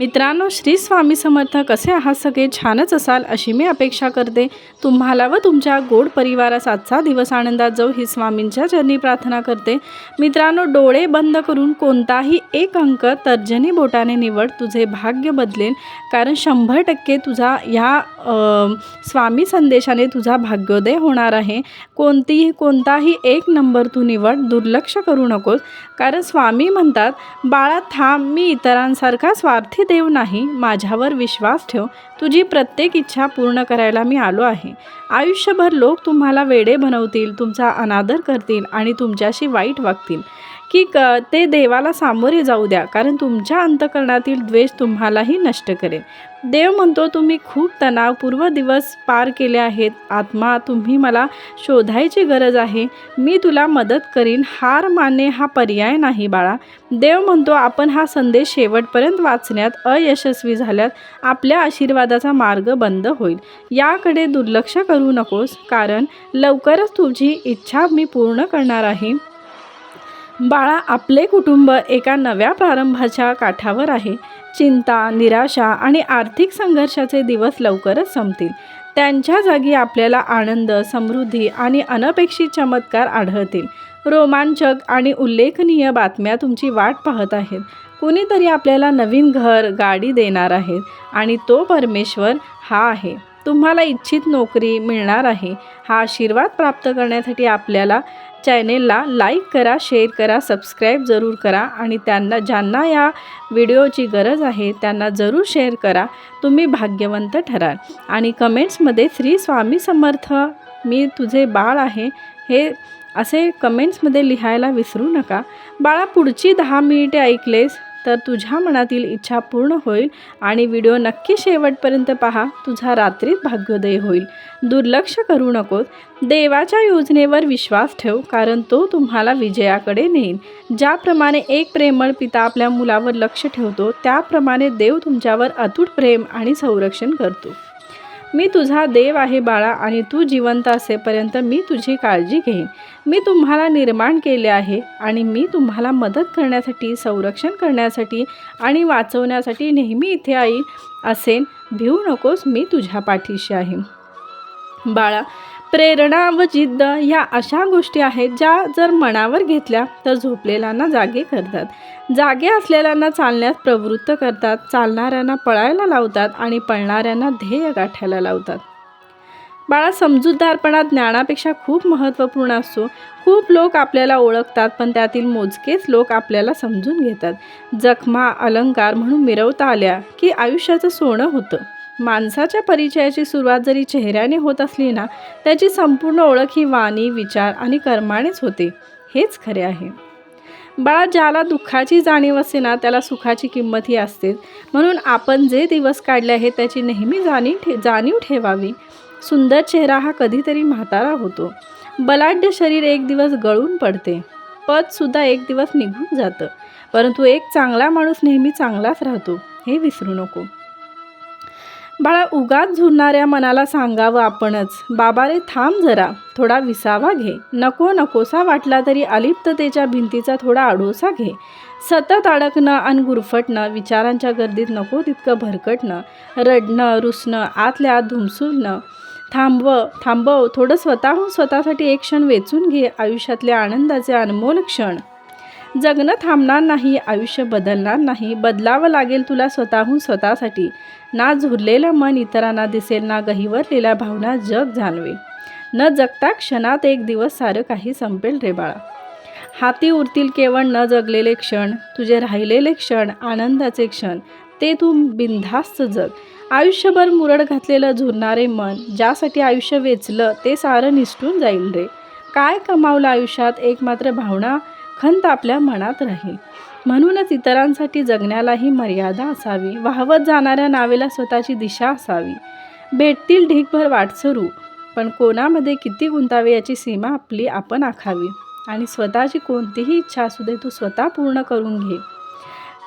मित्रांनो श्री स्वामी समर्थ कसे आहात सगळे? छानच असाल अशी मी अपेक्षा करते. तुम्हाला व तुमच्या गोड परिवारास आजचा दिवस आनंदात जाऊ ही स्वामींच्या चरणी प्रार्थना करते. मित्रांनो डोळे बंद करून कोणताही एक अंक तर्जनी बोटाने निवड तुझे भाग्य बदलेल. कारण शंभर टक्के तुझा ह्या स्वामी संदेशाने तुझा भाग्योदय होणार आहे. कोणतीही कोणताही एक नंबर तू निवड दुर्लक्ष करू नकोस. कारण स्वामी म्हणतात बाळा थांब मी इतरांसारखा स्वार्थी देव नाही माझ्यावर विश्वास ठेव. तुझी प्रत्येक इच्छा पूर्ण करायला मी आलो आहे. आयुष्यभर लोक तुम्हाला वेडे बनवतील तुमचा अनादर करतील आणि तुमच्याशी वाईट वागतील. की क ते देवाला सामोरे जाऊ द्या कारण तुमच्या अंतकरणातील द्वेष तुम्हालाही नष्ट करेल. देव म्हणतो तुम्ही खूप तणावपूर्व दिवस पार केले आहेत. आत्मा तुम्ही मला शोधायची गरज आहे. मी तुला मदत करीन. हार मानणे हा पर्याय नाही बाळा. देव म्हणतो आपण हा संदेश शेवटपर्यंत वाचण्यात अयशस्वी झाल्यात आपल्या आशीर्वादाचा मार्ग बंद होईल. याकडे दुर्लक्ष करू नकोस. कारण लवकरच तुझी इच्छा मी पूर्ण करणार आहे. बाळा आपले कुटुंब एका नव्या प्रारंभाच्या काठावर आहे. चिंता निराशा आणि आर्थिक संघर्षाचे दिवस लवकरच संपतील. त्यांच्या जागी आपल्याला आनंद समृद्धी आणि अनपेक्षित चमत्कार आढळतील. रोमांचक आणि उल्लेखनीय बातम्या तुमची वाट पाहत आहेत. कुणीतरी आपल्याला नवीन घर गाडी देणार आहेत आणि तो परमेश्वर हा आहे. तुम्हाला इच्छित नोकरी मिळणार आहे. हा आशीर्वाद प्राप्त करण्यासाठी आपल्याला चॅनेलला लाईक करा शेअर करा सबस्क्राईब जरूर करा आणि त्यांना ज्यांना या व्हिडिओची गरज आहे त्यांना जरूर शेअर करा. तुम्ही भाग्यवंत ठराल. आणि कमेंट्समध्ये श्री स्वामी समर्थ मी तुझे बाळ आहे हे असे कमेंट्समध्ये लिहायला विसरू नका. बाळा पुढची दहा मिनिटे ऐकलेस. तर तुझ्या मनातील इच्छा पूर्ण होईल आणि व्हिडिओ नक्की शेवटपर्यंत पहा. तुझा रात्रीत भाग्योदय होईल. दुर्लक्ष करू नकोस. देवाच्या योजनेवर विश्वास ठेव कारण तो तुम्हाला विजयाकडे नेईल. ज्याप्रमाणे एक प्रेमळ पिता आपल्या मुलावर लक्ष ठेवतो त्याप्रमाणे देव तुमच्यावर अतूट प्रेम आणि संरक्षण करतो. मी तुझा देव आहे बाळा आणि तू जिवंत असेपर्यंत मी तुझी काळजी घेईन. मी तुम्हाला निर्माण केले आहे आणि मी तुम्हाला मदत करण्यासाठी संरक्षण करण्यासाठी आणि वाचवण्यासाठी नेहमी इथे येईन असेन. भिवू नकोस मी तुझ्या पाठीशी आहे. बाळा प्रेरणा व जिद्द ह्या अशा गोष्टी आहेत ज्या जर मनावर घेतल्या तर झोपलेल्यांना जागे करतात. जागे असलेल्यांना चालण्यास प्रवृत्त करतात चालणाऱ्यांना पळायला लावतात आणि पळणाऱ्यांना ध्येय गाठायला लावतात. बाळा समजूतदारपणा ज्ञानापेक्षा खूप महत्त्वपूर्ण असतो. खूप लोक आपल्याला ओळखतात पण त्यातील मोजकेच लोक आपल्याला समजून घेतात. जखमा अलंकार म्हणून मिरवता आल्या की आयुष्याचं सोनं होतं. माणसाच्या परिचयाची सुरुवात जरी चेहऱ्याने होत असली ना त्याची संपूर्ण ओळख ही वाणी विचार आणि कर्मानेच होते. हेच खरे आहे. बाळा ज्याला दुःखाची जाणीव असते ना त्याला सुखाची किंमतही असते. म्हणून आपण जे दिवस काढले आहेत त्याची नेहमी जाणीव ठे जाणीव ठेवावी. सुंदर चेहरा हा कधीतरी म्हातारा होतो. बलाढ्य शरीर एक दिवस गळून पडते. पदसुद्धा एक दिवस निघून जातं. परंतु एक चांगला माणूस नेहमी चांगलाच राहतो. हे विसरू नको. बाळा उगाच झुरणाऱ्या मनाला सांगावं आपणच. बाबा रे थांब जरा. थोडा विसावा घे. नको नकोसा वाटला तरी अलिप्ततेच्या भिंतीचा थोडा आडोसा घे. सतत अडकणं आणि गुरफटणं विचारांच्या गर्दीत नको तितकं भरकटणं. रडणं रुसणं आतल्या आत धुमसुलणं थांबव थांबव. थोडं स्वतःहून स्वतःसाठी एक क्षण वेचून घे. आयुष्यातल्या आनंदाचे अनमोल क्षण. जगणं थांबणार नाही आयुष्य बदलणार नाही. बदलावं लागेल तुला स्वतःहून स्वतःसाठी. ना झुरलेलं मन इतरांना दिसेल ना गहिवरलेल्या भावना जग जाणवेल. न जगता क्षणात एक दिवस सारं काही संपेल रे बाळा. हाती उरतील केवळ न जगलेले क्षण तुझे राहिलेले क्षण आनंदाचे क्षण. ते तू बिनधास्त जग. आयुष्यभर मुरड घातलेलं झुरणारे मन ज्यासाठी आयुष्य वेचलं ते सारं निसटून जाईल रे. काय कमावलं आयुष्यात एक मात्र भावना? खंत आपल्या मनात राहील. म्हणूनच इतरांसाठी जगण्यालाही मर्यादा असावी. वाहवत जाणाऱ्या नावेला स्वतःची दिशा असावी. भेटतील ढीकभर वाटसरू पण कोणामध्ये किती गुंतावे याची सीमा आपली आपण आखावी. आणि स्वतःची कोणतीही इच्छा असू दे तू स्वतः पूर्ण करून घे.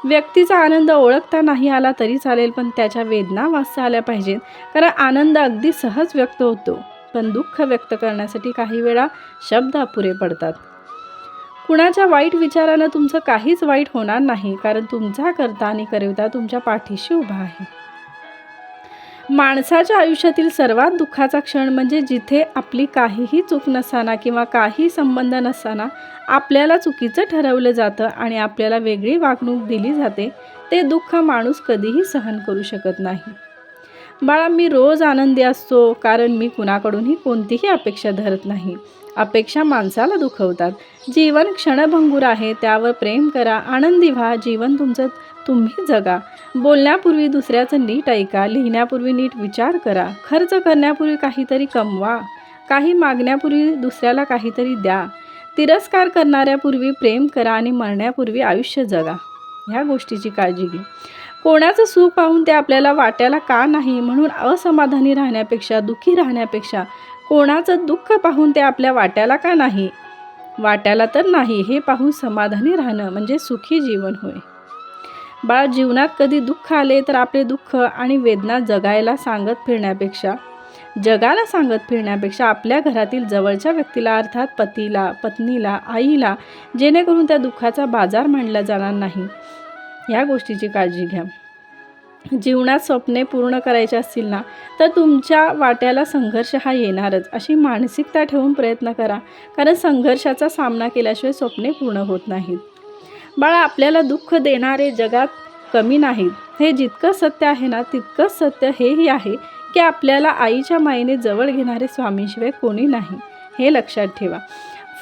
व्यक्तीचा आनंद ओळखता नाही आला तरी चालेल पण त्याच्या वेदना वाचता आल्या पाहिजेत. कारण आनंद अगदी सहज व्यक्त होतो. पण दुःख व्यक्त करण्यासाठी काही वेळा शब्द अपुरे पडतात. कुणाच्या वाईट विचारानं तुमचं काहीच वाईट होणार नाही कारण तुमचा करता आणि करविता तुमच्या पाठीशी उभा आहे. माणसाच्या आयुष्यातील सर्वात दुःखाचा क्षण म्हणजे जिथे आपली काहीही चूक नसताना किंवा काही संबंध नसताना आपल्याला चुकीचं ठरवलं जातं आणि आपल्याला वेगळी वागणूक दिली जाते ते दुःख माणूस कधीही सहन करू शकत नाही. बाळा मी रोज आनंदी असतो कारण मी कुणाकडूनही कोणतीही अपेक्षा धरत नाही. अपेक्षा माणसाला दुखवतात. जीवन क्षणभंगूर आहे त्यावर प्रेम करा आनंदी व्हा जीवन तुमचं तुम्ही जगा. बोलण्यापूर्वी दुसऱ्याचं नीट ऐका लिहिण्यापूर्वी नीट विचार करा. खर्च करण्यापूर्वी काहीतरी कमवा. काही मागण्यापूर्वी दुसऱ्याला काहीतरी द्या. तिरस्कार करणाऱ्यापूर्वी प्रेम करा आणि मरण्यापूर्वी आयुष्य जगा. ह्या गोष्टीची काळजी घे कोणाचं सुख पाहून ते आपल्याला वाट्याला का नाही म्हणून असमाधानी राहण्यापेक्षा दुःखी राहण्यापेक्षा कोणाचं दुःख पाहून ते आपल्या वाट्याला का नाही? वाट्याला तर नाही हे पाहून समाधानी राहणं म्हणजे सुखी जीवन होय. बाळ जीवनात कधी दुःख आले तर आपले दुःख आणि वेदना जगायला सांगत फिरण्यापेक्षा जगाला सांगत फिरण्यापेक्षा आपल्या घरातील जवळच्या व्यक्तीला अर्थात पतीला पत्नीला आईला जेणेकरून त्या दुःखाचा बाजार मांडला जाणार नाही. या गोष्टीची काळजी घ्या. जीवनात स्वप्ने पूर्ण करायची असतील ना तर तुमच्या वाट्याला संघर्ष हा येणारच. अशी मानसिकता ठेवून प्रयत्न करा कारण संघर्षाचा सामना केल्याशिवाय स्वप्ने पूर्ण होत नाहीत. बाळा आपल्याला दुःख देणारे जगात कमी नाहीत. हे जितकं सत्य आहे ना तितकंच सत्य हेही आहे की आपल्याला आईच्या मायेने जवळ घेणारे स्वामीशिवाय कोणी नाही. हे लक्षात ठेवा.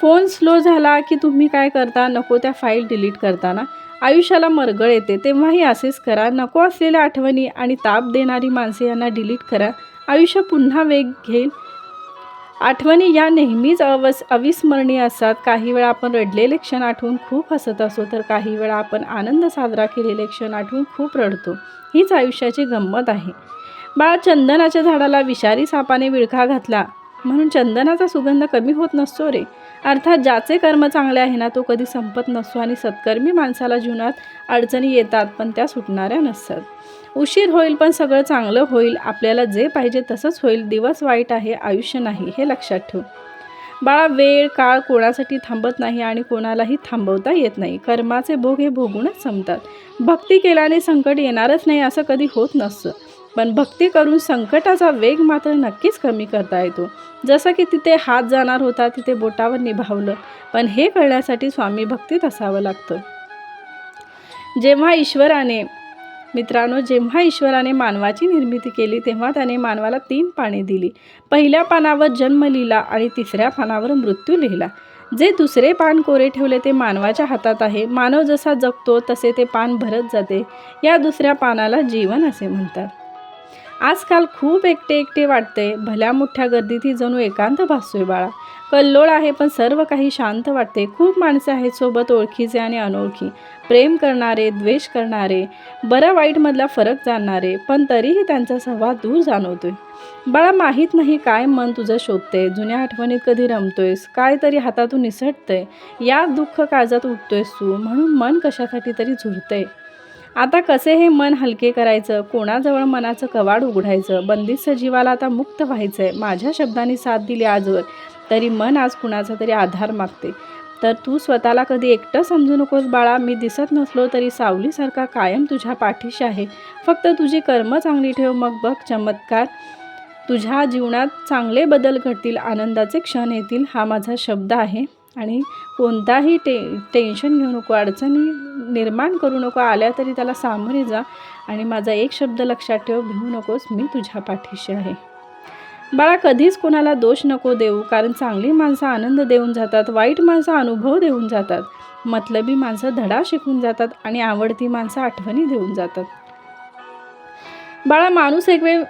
फोन स्लो झाला की तुम्ही काय करता? नको त्या फाईल डिलीट करताना. आयुष्याला मरगळ येते तेव्हाही असेच करा. नको असलेल्या आठवणी आणि ताप देणारी माणसे यांना डिलीट करा. आयुष्य पुन्हा वेग घेईल. आठवणी या नेहमीच अवस अविस्मरणीय असतात. काही वेळा आपण रडलेले क्षण आठवून खूप हसत असतो तर काही वेळा आपण आनंद साजरा केलेले क्षण आठवून खूप रडतो. हीच आयुष्याची गंमत आहे. बाळ चंदनाच्या झाडाला विषारी सापाने विळखा घातला. म्हणून चंदनाचा सुगंध कमी होत नसतो रे. अर्थात ज्याचे कर्म चांगले आहे ना तो कधी संपत नसतो आणि सत्कर्मी माणसाला जीवनात अडचणी येतात पण त्या सुटणाऱ्या नसतात. उशीर होईल पण सगळं चांगलं होईल. आपल्याला जे पाहिजे तसंच होईल. दिवस वाईट आहे आयुष्य नाही हे लक्षात ठेव. बाळा वेळ काळ कोणासाठी थांबत नाही आणि कोणालाही थांबवता येत नाही. कर्माचे भोग हे भोगूनच संपतात. भक्ती केल्याने संकट येणारच नाही असं कधी होत नसतं. पण भक्ती करून संकटाचा वेग मात्र नक्कीच कमी करता येतो. जसं की तिथे हात जाणार होता तिथे बोटावर निभावलं पण हे कळण्यासाठी स्वामी भक्तीत असावं लागतं. जेव्हा ईश्वराने मित्रांनो जेव्हा ईश्वराने मानवाची निर्मिती केली तेव्हा त्याने मानवाला तीन पाने दिली. पहिल्या पानावर जन्म लिहिला आणि तिसऱ्या पानावर मृत्यू लिहिला. जे दुसरे पान कोरे ठेवले ते मानवाच्या हातात आहे. मानव जसा जगतो तसे ते पान भरत जाते. या दुसऱ्या पानाला जीवन असे म्हणतात. आजकाल खूप एकटे एकटे वाटते. भल्या मोठ्या गर्दीतही जणू एकांत भासतोय बाळा. कल्लोळ आहे पण सर्व काही शांत वाटते. खूप माणसं आहेत सोबत ओळखीचे आणि अनोळखी. प्रेम करणारे द्वेष करणारे बरं वाईटमधला फरक जाणणारे पण तरीही त्यांचा सहवास दूर जाणवतोय. बाळा माहीत नाही काय मन तुझं शोधते जुन्या आठवणीत कधी रमतोयस? काय तरी हातातून निसटतंय. या दुःख काळजात उठतोयस तू. म्हणून मन कशासाठी तरी झुरतंय आता कसे हे मन हलके करायचं? कोणाजवळ मनाचं कवाड उघडायचं? बंदिस्त जीवाला आता मुक्त व्हायचं आहे माझ्या शब्दांनी साथ दिली आजवर. तरी मन आज कुणाचा तरी आधार मागते. तर तू स्वतःला कधी एकटं समजू नकोस बाळा. मी दिसत नसलो तरी सावलीसारखा कायम तुझ्या पाठीशी आहे. फक्त तुझी कर्म चांगली ठेव. मग बघ चमत्कार तुझ्या जीवनात चांगले बदल घडतील. आनंदाचे क्षण येतील. हा माझा शब्द आहे. आणि कोणताही टे टेन्शन घेऊ नको. अडचणी निर्माण करू नको आल्या तरी त्याला सामोरे जा आणि माझा एक शब्द लक्षात ठेव भिवू नकोस मी तुझ्या पाठीशी आहे. बाळा कधीच कोणाला दोष नको देऊ कारण चांगली माणसं आनंद देऊन जातात वाईट माणसं अनुभव देऊन जातात. मतलबी माणसं धडा शिकून जातात आणि आवडती माणसं आठवणी देऊन जातात. बाळा माणूस एक वेळ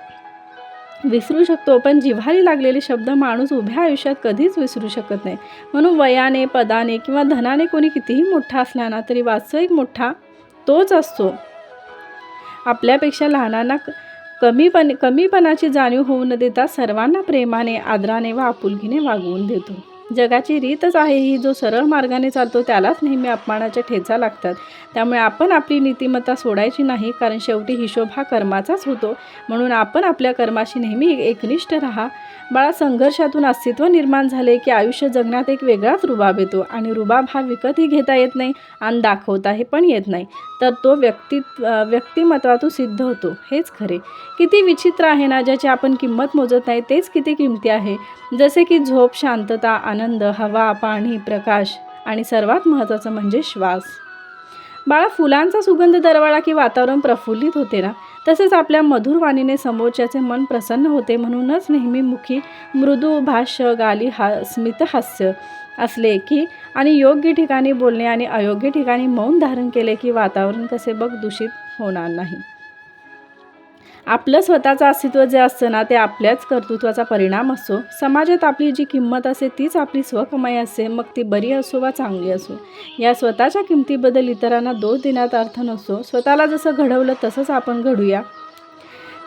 विसरू शकतो पण जिव्हारी लागलेले शब्द माणूस उभ्या आयुष्यात कधीच विसरू शकत नाही. म्हणून वयाने पदाने किंवा धनाने कोणी कितीही मोठा असला ना तरी वास्तविक मोठा तोच असतो. आपल्यापेक्षा लहानांना क- कमीपण कमीपणाची जाणीव होऊ न देता सर्वांना प्रेमाने आदराने व आपुलकीने वागवून देतो. जगाची रीतच आहे ही जो सरळ मार्गाने चालतो त्यालाच नेहमी अपमानाच्या ठेचा लागतात. त्यामुळे आपण आपली नीतिमत्ता सोडायची नाही कारण शेवटी हिशोब हा कर्माचाच होतो. म्हणून आपण आपल्या कर्माशी नेहमी एकनिष्ठ राहा. बाळा संघर्षातून अस्तित्व निर्माण झाले की आयुष्य जगण्यात एक वेगळाच रुबाब येतो आणि रुबाब हा विकतही घेता येत नाही आणि दाखवता हे पण येत नाही. तर तो व्यक्ति व्यक्तिमत्वातून सिद्ध होतो. हेच खरे. किती विचित्र आहे ना ज्याची आपण किंमत मोजत नाही तेच किती किमती आहे. जसे की झोप शांतता आनंद हवा पाणी प्रकाश आणि सर्वात महत्त्वाचं म्हणजे श्वास. बाळा फुलांचा सुगंध दरवाळा की वातावरण प्रफुल्लित होते ना तसेच आपल्या मधुर वाणीने समोरच्याचे मन प्रसन्न होते म्हणूनच नेहमी मुखी मृदू भाष्य गाली हा स्मितहास्य असले की आणि योग्य ठिकाणी बोलणे आणि अयोग्य ठिकाणी मौन धारण केले की वातावरण कसे बघ दूषित होणार नाही. आपलं स्वतःचं अस्तित्व जे असतं ना ते आपल्याच कर्तृत्वाचा परिणाम असतो. समाजात आपली जी किंमत असते तीच आपली स्वकमाई असते. मग ती बरी असो वा चांगली असो. या स्वतःच्या किमतीबद्दल इतरांना दोष देण्यात अर्थ नसतो. स्वतःला जसं घडवलं तसंच आपण घडूया.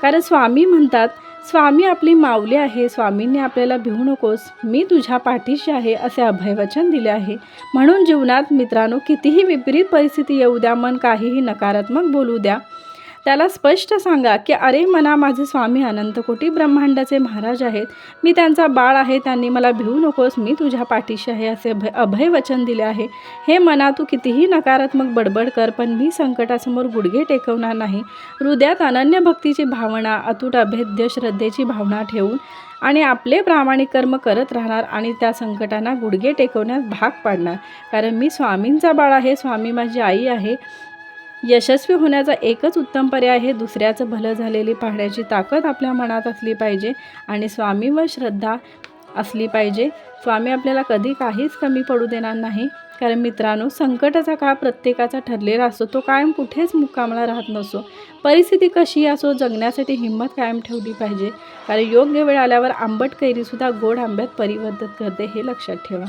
कारण स्वामी म्हणतात स्वामी आपली माऊली आहे. स्वामींनी आपल्याला भिवू नकोस. मी तुझ्या पाठीशी आहे असे अभयवचन दिले आहे. म्हणून जीवनात मित्रांनो कितीही विपरीत परिस्थिती येऊ द्या मन काहीही नकारात्मक बोलू द्या. त्याला स्पष्ट सांगा की अरे मना माझे स्वामी अनंतकोटी ब्रह्मांडाचे महाराज आहेत. मी त्यांचा बाळ आहे त्यांनी मला भिवू नकोस. मी तुझ्या पाठीशी आहे असे अभय अभय वचन दिले आहे. हे मना तू कितीही नकारात्मक बडबड कर पण मी संकटासमोर गुडघे टेकवणार नाही. हृदयात अनन्य भक्तीची भावना अतूट अभेद्य श्रद्धेची भावना ठेवून आणि आपले प्रामाणिक कर्म करत राहणार आणि त्या संकटांना गुडघे टेकवण्यास भाग पाडणार. कारण मी स्वामींचा बाळ आहे. स्वामी माझी आई आहे. यशस्वी होण्याचा एकच उत्तम पर्याय हे दुसऱ्याचं भलं झालेली पाहण्याची ताकद आपल्या मनात असली पाहिजे आणि स्वामी व श्रद्धा असली पाहिजे. स्वामी आपल्याला कधी काहीच कमी पडू देणार नाही. कारण मित्रांनो संकटाचा काळ प्रत्येकाचा ठरलेला असतो. तो कायम कुठेच मुक्कामला राहत नसतो. परिस्थिती कशी असो जगण्यासाठी हिंमत कायम ठेवली पाहिजे. कारण योग्य वेळ आल्यावर आंबट कैरीसुद्धा गोड आंब्यात परिवर्तित करते हे लक्षात ठेवा.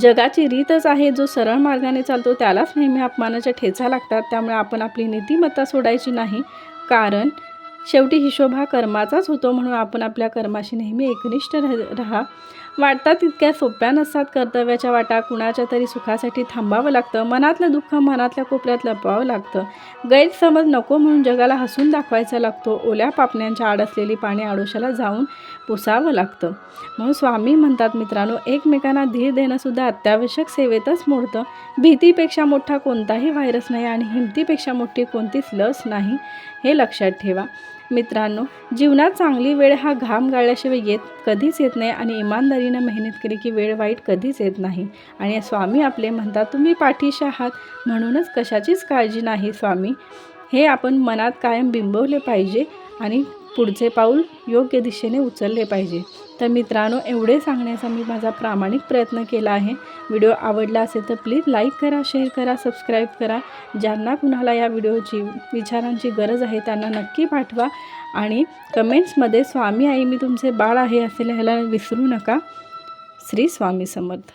जगाची रीतच आहे जो सरळ मार्गाने चालतो त्यालाच नेहमी अपमानाच्या ठेचा लागतात. त्यामुळे आपण आपली नीतिमत्ता सोडायची नाही. कारण शेवटी हिशोब हा कर्माचाच होतो म्हणून आपण आपल्या कर्माशी नेहमी एकनिष्ठ राह राहा. वाटतात तितक्या सोप्या नसतात कर्तव्याच्या वाटा. कुणाच्या तरी सुखासाठी थांबावं लागतं. मनातलं दुःख मनातल्या कोपऱ्यात लपवावं लागतं. गैरसमज नको म्हणून जगाला हसून दाखवायचा लागतो. ओल्या पापण्यांच्या आड असलेली पाणी आडोशाला जाऊन पुसावं लागतं. म्हणून स्वामी म्हणतात मित्रांनो एकमेकांना धीर देणंसुद्धा अत्यावश्यक सेवेतच मोडतं. भीतीपेक्षा मोठा कोणताही व्हायरस नाही आणि हिमतीपेक्षा मोठी कोणतीच लस नाही हे लक्षात ठेवा. मित्रांनो जीवनात चांगली वेळ हा घाम गाळल्याशिवाय येत कधीच येत नाही आणि इमानदारीनं मेहनत केली की वेळ वाईट कधीच येत नाही. आणि स्वामी आपले म्हणतात तुम्ही पाठीशी आहात म्हणूनच कशाचीच काळजी नाही स्वामी. हे आपण मनात कायम बिंबवले पाहिजे आणि पुढचे पाऊल योग्य दिशेने उचलले पाहिजे. तर मित्रांनो एवढे सांगण्याचा मी माझा प्रामाणिक प्रयत्न केला आहे. व्हिडिओ आवडला असेल तर प्लीज लाईक करा शेअर करा सबस्क्राईब करा. ज्यांना कुणाला या व्हिडिओची विचारांची गरज आहे त्यांना नक्की पाठवा. आणि कमेंट्समध्ये स्वामी आई मी तुमचे बाळ आहे असे लिहायला विसरू नका. श्री स्वामी समर्थ.